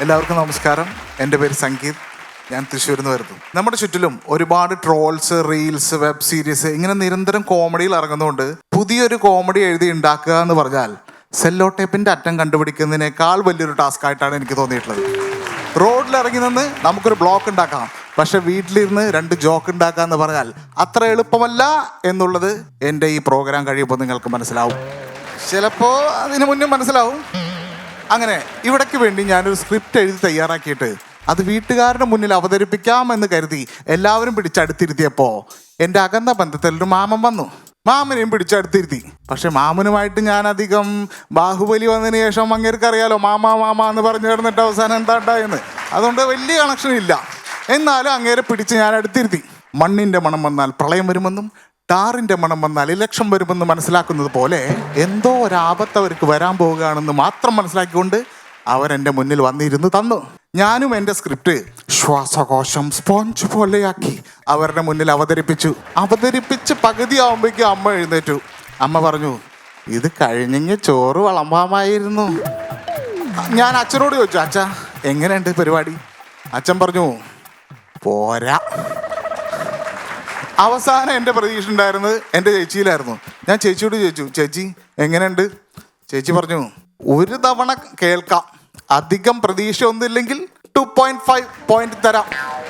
എല്ലാവർക്കും നമസ്കാരം. എന്റെ പേര് സംഗീത്. ഞാൻ തൃശ്ശൂരിൽ നിന്ന് വരുന്നു. നമ്മുടെ ചുറ്റിലും ഒരുപാട് ട്രോൾസ് റീൽസ് വെബ് സീരീസ് ഇങ്ങനെ നിരന്തരം കോമഡിയിൽ ഇറങ്ങുന്നതുകൊണ്ട് പുതിയൊരു കോമഡി എഴുതി ഉണ്ടാക്കുക എന്ന് പറഞ്ഞാൽ സെല്ലോ ടേപ്പിന്റെ അറ്റം കണ്ടുപിടിക്കുന്നതിനേക്കാൾ വലിയൊരു ടാസ്ക് ആയിട്ടാണ് എനിക്ക് തോന്നിയിട്ടുള്ളത്. റോഡിൽ ഇറങ്ങി നിന്ന് നമുക്കൊരു ബ്ലോക്ക് ഉണ്ടാക്കാം. പക്ഷെ വീട്ടിലിരുന്ന് രണ്ട് ജോക്ക് ഉണ്ടാക്കുക എന്ന് പറഞ്ഞാൽ അത്ര എളുപ്പമല്ല എന്നുള്ളത് എന്റെ ഈ പ്രോഗ്രാം കഴിയുമ്പോൾ നിങ്ങൾക്ക് മനസ്സിലാവും. ചിലപ്പോൾ അതിന് മുന്നേ മനസ്സിലാവും. അങ്ങനെ ഇവിടേക്ക് വേണ്ടി ഞാനൊരു സ്ക്രിപ്റ്റ് എഴുതി തയ്യാറാക്കിയിട്ട് അത് വീട്ടുകാരുടെ മുന്നിൽ അവതരിപ്പിക്കാമെന്ന് കരുതി എല്ലാവരും പിടിച്ചടുത്തിരുത്തിയപ്പോൾ എന്റെ അകന്ന ബന്ധത്തിൽ ഒരു മാമൻ വന്നു. മാമനെയും പിടിച്ചടുത്തിരുത്തി. പക്ഷെ മാമനുമായിട്ട് ഞാൻ അധികം ബാഹുബലി വന്നതിന് ശേഷം അങ്ങേർക്ക് അറിയാലോ മാമ മാമ എന്ന് പറഞ്ഞു കിടന്നിട്ട് അവസാനം എന്താ ഉണ്ടായെന്ന്. അതുകൊണ്ട് വലിയ കണക്ഷൻ ഇല്ല. എന്നാലും അങ്ങേരെ പിടിച്ച് ഞാൻ അടുത്തിരുത്തി. മണ്ണിന്റെ മണം വന്നാൽ പ്രളയം വരുമെന്നും ടാറിന്റെ മണം വന്നാൽ ഇലക്ഷൻ വരുമെന്ന് മനസ്സിലാക്കുന്നത് പോലെ എന്തോ ഒരാപത്ത് അവർക്ക് വരാൻ പോവുകയാണെന്ന് മാത്രം മനസ്സിലാക്കിക്കൊണ്ട് അവരെന്റെ മുന്നിൽ വന്നിരുന്ന് തന്നു. ഞാനും എന്റെ സ്ക്രിപ്റ്റ് ശ്വാസകോശം സ്പോഞ്ച് പോലെയാക്കി അവരുടെ മുന്നിൽ അവതരിപ്പിച്ചു. അവതരിപ്പിച്ച് പകുതി ആവുമ്പോഴേക്കും അമ്മ എഴുന്നേറ്റു. അമ്മ പറഞ്ഞു ഇത് കഴിഞ്ഞെങ്കിൽ ചോറ് വളമ്പാമായിരുന്നു. ഞാൻ അച്ഛനോട് ചോദിച്ചു അച്ഛ എങ്ങനെയുണ്ട് പരിപാടി? അച്ഛൻ പറഞ്ഞു പോരാ. അവസാനം എന്റെ പ്രതീക്ഷ ഉണ്ടായിരുന്നത് എന്റെ ചേച്ചിയിലായിരുന്നു. ഞാൻ ചേച്ചിയോട് ചോദിച്ചു ചേച്ചി എങ്ങനെയുണ്ട്? ചേച്ചി പറഞ്ഞു ഒരു തവണ കേൾക്കാം. അധികം പ്രതീക്ഷ ഒന്നുമില്ലെങ്കിൽ ടു പോയിന്റ് ഫൈവ് പോയിന്റ് തരാം.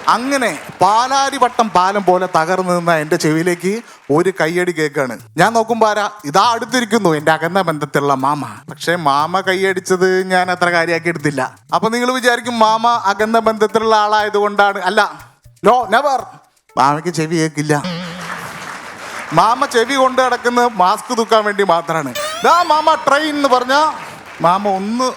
അങ്ങനെ പാലാരി വട്ടം പാലം പോലെ തകർന്നു നിന്ന എന്റെ ചെവിയിലേക്ക് ഒരു കയ്യടി കേൾക്കാണ്. ഞാൻ നോക്കുമ്പോൾ ആരാ? ഇതാ അടുത്തിരിക്കുന്നു എന്റെ അകന്ന ബന്ധത്തിലുള്ള മാമ. പക്ഷേ മാമ കൈയടിച്ചത് ഞാൻ അത്ര കാര്യമാക്കി എടുത്തില്ല. അപ്പൊ നിങ്ങൾ വിചാരിക്കും മാമ അകന്ന ബന്ധത്തിലുള്ള ആളായത് കൊണ്ടാണ് അല്ല നോ നെവർ മാമയ്ക്ക് ചെവി കേൾക്കില്ല മാമ ചെവി കൊണ്ട് കിടക്കുന്നത് മാസ്ക് തൂക്കാൻ വേണ്ടി മാത്രമാണ് ദാ മാമ ട്രെയിൻ എന്ന് പറഞ്ഞാൽ മാമ ഒന്ന്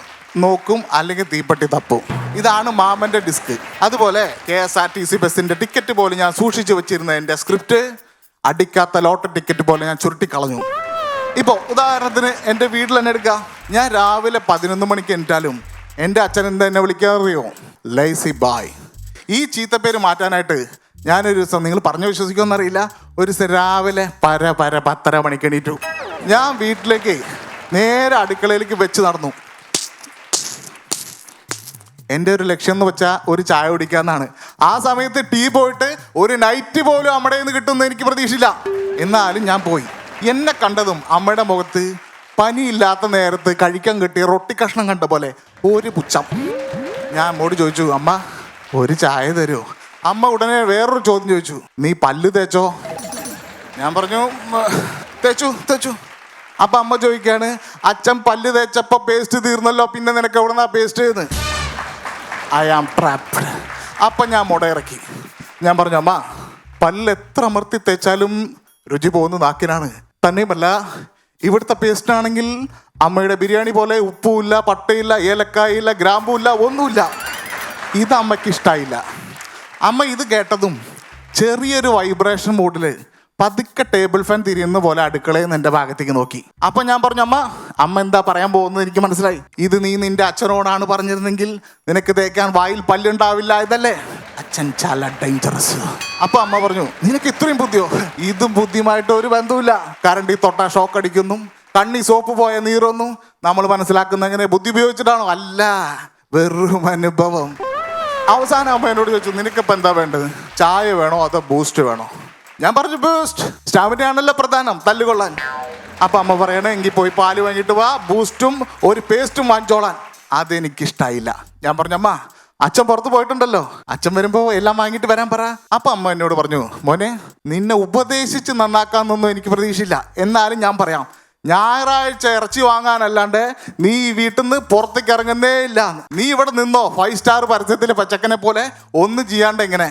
നോക്കും അല്ലെങ്കിൽ തീപ്പെട്ടി തപ്പും. ഇതാണ് മാമന്റെ ഡിസ്ക് അതുപോലെ K S R T C ബസ്സിന്റെ ടിക്കറ്റ് പോലെ ഞാൻ സൂക്ഷിച്ചു വെച്ചിരുന്ന എന്റെ സ്ക്രിപ്റ്റ് അടിക്കാത്ത ലോട്ടറി ടിക്കറ്റ് പോലെ ഞാൻ ചുരുട്ടിക്കളഞ്ഞു. ഇപ്പോൾ ഉദാഹരണത്തിന് എന്റെ വീട്ടിൽ തന്നെ എടുക്കുക ഞാൻ രാവിലെ പതിനൊന്ന് മണിക്ക് എണീറ്റാലും എന്റെ അച്ഛൻ എന്താ എന്നെ വിളിക്കാറിയോ ലൈസി ബായ് ഈ ചീത്തപ്പേര് മാറ്റാനായിട്ട് ഞാനൊരു ദിവസം നിങ്ങൾ പറഞ്ഞു വിശ്വസിക്കുമെന്നറിയില്ല ഒരു രാവിലെ പര പര പത്തര മണിക്ക് എണീറ്റു. ഞാൻ വീട്ടിലേക്ക് നേരെ അടുക്കളയിലേക്ക് വെച്ച് നടന്നു. എന്റെ ഒരു ലക്ഷ്യം എന്ന് വെച്ചാൽ ഒരു ചായ കുടിക്കാന്നാണ് ആ സമയത്ത് ടീ പോയിട്ട് ഒരു നൈറ്റ് പോലും അമ്മയുടെ നിന്ന് കിട്ടുമെന്ന് എനിക്ക് പ്രതീക്ഷയില്ല. എന്നാലും ഞാൻ പോയി. എന്നെ കണ്ടതും അമ്മയുടെ മുഖത്ത് പനിയില്ലാത്ത നേരത്ത് കഴിക്കാൻ കിട്ടിയ റൊട്ടി കഷ്ണം കണ്ട പോലെ ഒരു പുച്ഛം. ഞാൻ അമ്മോട് ചോദിച്ചു അമ്മ ഒരു ചായ തരുമോ അമ്മ ഉടനെ വേറൊരു ചോദ്യം ചോദിച്ചു. നീ പല്ല് തേച്ചോ? ഞാൻ പറഞ്ഞു "ഉം, തേച്ചു തേച്ചു. അപ്പൊ അമ്മ ചോദിക്കാണ് അച്ഛൻ പല്ല് തേച്ചപ്പോ പേസ്റ്റ് തീർന്നല്ലോ പിന്നെ നിനക്ക് എവിടുന്നാ പേസ്റ്റ് ചെയ്യുന്നത് ഐ ആം ട്രാപ്ഡ് അപ്പൊ ഞാൻ മുട ഇറക്കി. ഞാൻ പറഞ്ഞു അമ്മ പല്ല് എത്ര അമർത്തി തേച്ചാലും രുചി പോകുന്ന നാക്കിനാണ്. തന്നെയുമല്ല ഇവിടുത്തെ പേസ്റ്റ് ആണെങ്കിൽ അമ്മയുടെ ബിരിയാണി പോലെ ഉപ്പുമില്ല പട്ടയില്ല ഏലക്കായില്ല ഗ്രാമ്പുമില്ല ഒന്നുമില്ല. ഇത് അമ്മയ്ക്ക് ഇഷ്ടമായില്ല അമ്മ ഇത് കേട്ടതും ചെറിയൊരു വൈബ്രേഷൻ മൂഡിൽ പതുക്കെ ടേബിൾ ഫാൻ തിരിയുന്ന പോലെ അടുക്കളയിൽ നിന്ന് എന്റെ ഭാഗത്തേക്ക് നോക്കി. അപ്പൊ ഞാൻ പറഞ്ഞു അമ്മ അമ്മ എന്താ പറയാൻ പോകുന്നത് എനിക്ക് മനസ്സിലായി. ഇത് നീ നിന്റെ അച്ഛനോടാണ് പറഞ്ഞിരുന്നെങ്കിൽ നിനക്ക് തേക്കാൻ വായിൽ പല്ലുണ്ടാവില്ല ഇതല്ലേ അച്ഛൻ ചല ഡേഞ്ചറസ് അപ്പൊ അമ്മ പറഞ്ഞു നിനക്ക് ഇത്രയും ബുദ്ധിയോ? ഇതും ബുദ്ധിയുമായിട്ട് ഒരു ബന്ധവുമില്ല. കറണ്ട് ഈ തൊട്ട ഷോക്ക് അടിക്കുന്നു. കണ്ണി സോപ്പ് പോയ നീറൊന്നും നമ്മൾ മനസ്സിലാക്കുന്ന എങ്ങനെ ബുദ്ധി ഉപയോഗിച്ചിട്ടാണോ? അല്ല വെറും അനുഭവം. അവസാനം അമ്മ എന്നോട് ചോദിച്ചു നിനക്കിപ്പോൾ എന്താ വേണ്ടത്? ചായ വേണോ അതോ ബൂസ്റ്റ് വേണോ? ഞാൻ പറഞ്ഞു ബൂസ്റ്റ് സ്റ്റാമിന ആണല്ലോ പ്രധാനം തല്ലുകൊള്ളാൻ. അപ്പം അമ്മ പറയണേ എങ്കിൽ പോയി പാൽ വാങ്ങിയിട്ട് വാ ബൂസ്റ്റും ഒരു പേസ്റ്റും വാങ്ങിച്ചോളാൻ. അതെനിക്കിഷ്ടായില്ല. ഞാൻ പറഞ്ഞു അമ്മ അച്ഛൻ പുറത്ത് പോയിട്ടുണ്ടല്ലോ. അച്ഛൻ വരുമ്പോൾ എല്ലാം വാങ്ങിയിട്ട് വരാൻ പറ. അപ്പം അമ്മ എന്നോട് പറഞ്ഞു മോനെ നിന്നെ ഉപദേശിച്ച് നന്നാക്കാമെന്നൊന്നും എനിക്ക് പ്രതീക്ഷയില്ല. എന്നാലും ഞാൻ പറയാം ഞായറാഴ്ച ഇറച്ചി വാങ്ങാനല്ലാണ്ട് നീ ഈ വീട്ടിൽ നിന്ന് പുറത്തേക്ക് ഇറങ്ങുന്നേ ഇല്ല. നീ ഇവിടെ നിന്നോ? ഫൈവ് സ്റ്റാർ പരസ്യത്തിലെ പച്ചക്കനെ പോലെ ഒന്നും ചെയ്യാണ്ട് എങ്ങനെ?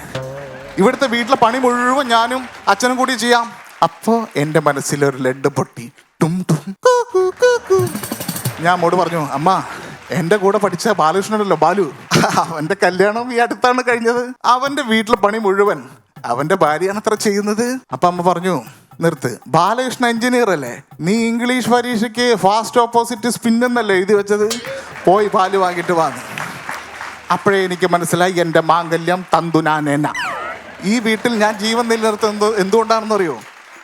ഇവിടുത്തെ വീട്ടിലെ പണി മുഴുവൻ ഞാനും അച്ഛനും കൂടി ചെയ്യാം. അപ്പോ എന്റെ മനസ്സിൽ ഒരു ലഡ് പൊട്ടി. ടും ടും. ഞാൻ അമ്മോട് പറഞ്ഞു അമ്മ എന്റെ കൂടെ പഠിച്ച ബാലകൃഷ്ണനല്ലോ ബാലു. അവന്റെ കല്യാണം ഈ അടുത്താണ് കഴിഞ്ഞത്. അവന്റെ വീട്ടിലെ പണി മുഴുവൻ അവന്റെ ഭാര്യയാണ് അത്ര ചെയ്യുന്നത്. അപ്പൊ അമ്മ പറഞ്ഞു നിർത്ത്. ബാലകൃഷ്ണ എഞ്ചിനീയർ അല്ലേ? നീ ഇംഗ്ലീഷ് പരീക്ഷയ്ക്ക് ഫാസ്റ്റ് ഓപ്പോസിറ്റ് സ്പിൻ എന്നല്ലേ എഴുതി വെച്ചത്? പോയി പാൽ വാങ്ങിയിട്ട് വാങ്ങി അപ്പോഴേ എനിക്ക് മനസ്സിലായി എന്റെ മാംഗല്യം തന്തുനാനേന. ഈ വീട്ടിൽ ഞാൻ ജീവൻ നിലനിർത്തുന്നത് എന്തുകൊണ്ടാണെന്ന് അറിയോ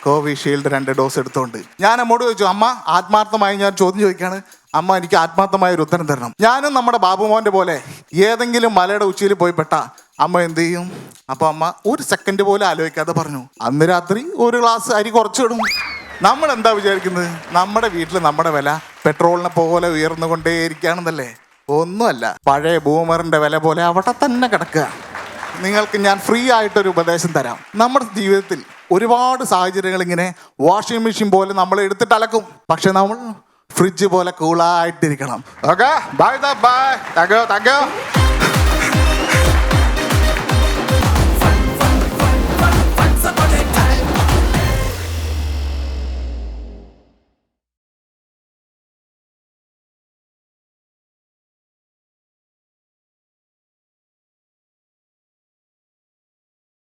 കോവിഷീൽഡ് രണ്ട് ഡോസ് എടുത്തുകൊണ്ട് ഞാൻ അമ്മോട് ചോദിച്ചു അമ്മ ആത്മാർത്ഥമായി ഞാൻ ചോദ്യം ചോദിക്കുകയാണ് അമ്മ എനിക്ക് ആത്മാർത്ഥമായ ഒരു ഉത്തരം തരണം. ഞാനും നമ്മുടെ ബാബുമോന്റെ പോലെ ഏതെങ്കിലും മലയുടെ ഉച്ചയിൽ പോയി പെട്ട. അമ്മ എന്ത് ചെയ്യും? അപ്പൊ അമ്മ ഒരു സെക്കൻഡ് പോലും ആലോചിക്കാതെ പറഞ്ഞു അന്ന് രാത്രി ഒരു ഗ്ലാസ് അരി കുറച്ചിടും നമ്മൾ എന്താ വിചാരിക്കുന്നത്? നമ്മുടെ വീട്ടിൽ നമ്മുടെ വില പെട്രോളിനെ പോലെ ഉയർന്നുകൊണ്ടേയിരിക്കുകയാണെന്നല്ലേ? ഒന്നുമല്ല പഴയ ബൂമറിന്റെ വില പോലെ അവിടെ തന്നെ കിടക്കുക. നിങ്ങൾക്ക് ഞാൻ ഫ്രീ ആയിട്ടൊരു ഉപദേശം തരാം. നമ്മുടെ ജീവിതത്തിൽ ഒരുപാട് സാഹചര്യങ്ങൾ ഇങ്ങനെ വാഷിംഗ് മെഷീൻ പോലെ നമ്മൾ എടുത്തിട്ട് അലക്കും. പക്ഷെ നമ്മൾ ഫ്രിഡ്ജ് പോലെ കൂളായിട്ടിരിക്കണം okay bye bye thank you thank you